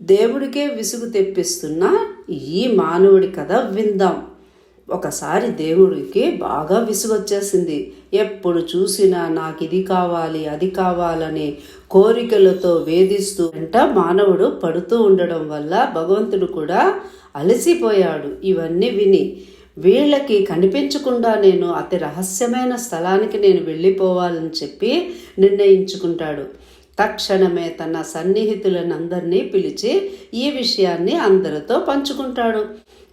దేవుడికే విసుగు తెప్పిస్తున్న ఈ మానవుడి కథ విందాం. ఒకసారి దేవుడికి బాగా విసుగొచ్చేసింది. ఎప్పుడు చూసినా నాకు ఇది కావాలి అది కావాలని కోరికలతో వేధిస్తూ వెంట మానవుడు పడుతూ ఉండడం వల్ల భగవంతుడు కూడా అలసిపోయాడు. ఇవన్నీ విని వీళ్ళకి కనిపించకుండా నేను అతి రహస్యమైన స్థలానికి నేను వెళ్ళిపోవాలని చెప్పి నిర్ణయించుకుంటాడు. తక్షణమే తన సన్నిహితులనందరినీ పిలిచి ఈ విషయాన్ని అందరితో పంచుకుంటాడు.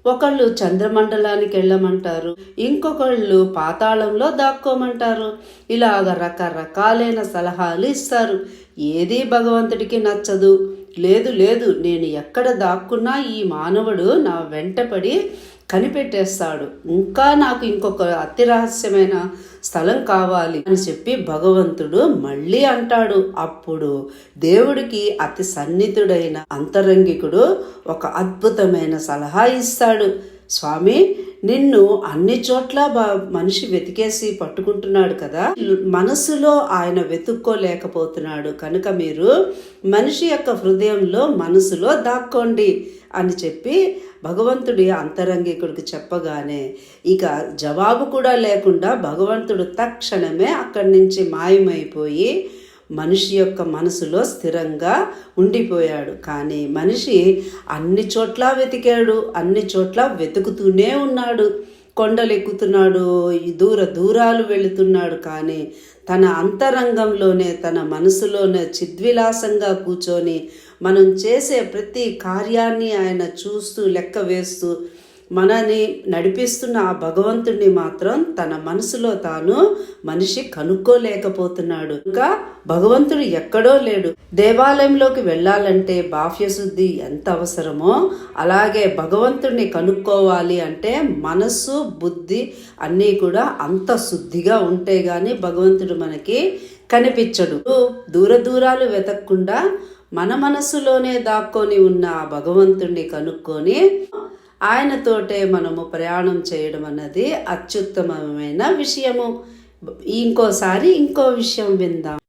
ఒకళ్ళు చంద్రమండలానికి వెళ్ళమంటారు ఇంకొకళ్ళు పాతాళంలో దాక్కోమంటారు. ఇలాగ రకరకాలైన సలహాలు ఇస్తారు. ఏది భగవంతుడికి నచ్చదు. లేదు లేదు నేను ఎక్కడ దాక్కున్నా ఈ మానవుడు నా వెంటపడి కనిపెట్టేస్తాడు. ఇంకా నాకు ఇంకొక అతి రహస్యమైన స్థలం కావాలి అని చెప్పి భగవంతుడు మళ్ళీ అంటాడు. అప్పుడు దేవుడికి అతి సన్నిధుడైన అంతరంగికుడు ఒక అద్భుతమైన సలహా ఇస్తాడు. స్వామి నిన్ను అన్ని చోట్ల బా మనిషి వెతికేసి పట్టుకుంటున్నాడు కదా. మనసులో ఆయన వెతుక్కోలేకపోతున్నాడు. కనుక మీరు మనిషి యొక్క హృదయంలో మనసులో దాక్కోండి అని చెప్పి భగవంతుడి అంతరంగికుడికి చెప్పగానే ఇక జవాబు కూడా లేకుండా భగవంతుడు తక్షణమే అక్కడి నుంచి మాయమైపోయి మనిషి యొక్క మనసులో స్థిరంగా ఉండిపోయాడు. కానీ మనిషి అన్ని చోట్ల వెతికాడు అన్ని చోట్ల వెతుకుతూనే ఉన్నాడు. కొండలు ఎక్కుతున్నాడు దూర దూరాలు వెళుతున్నాడు. కానీ తన అంతరంగంలోనే తన మనసులోనే చిద్విలాసంగా కూర్చొని మనం చేసే ప్రతి కార్యాన్ని ఆయన చూస్తూ లెక్క వేస్తూ మనని నడిపిస్తున్న ఆ భగవంతుడిని మాత్రం తన మనసులో తాను మనిషి కనుక్కోలేకపోతున్నాడు. ఇంకా భగవంతుడు ఎక్కడో లేడు. దేవాలయంలోకి వెళ్ళాలంటే బాహ్యశుద్ధి ఎంత అవసరమో అలాగే భగవంతుడిని కనుక్కోవాలి అంటే మనస్సు బుద్ధి అన్నీ కూడా అంత శుద్ధిగా ఉంటే గాని భగవంతుడు మనకి కనిపించడు. దూర దూరాలు వెతకకుండా మన మనసులోనే దాక్కొని ఉన్న ఆ భగవంతుణ్ణి కనుక్కొని ఆయనతోటే మనము ప్రయాణం చేయడం అన్నది అత్యుత్తమమైన విషయము. ఇంకోసారి ఇంకో విషయం విందాం.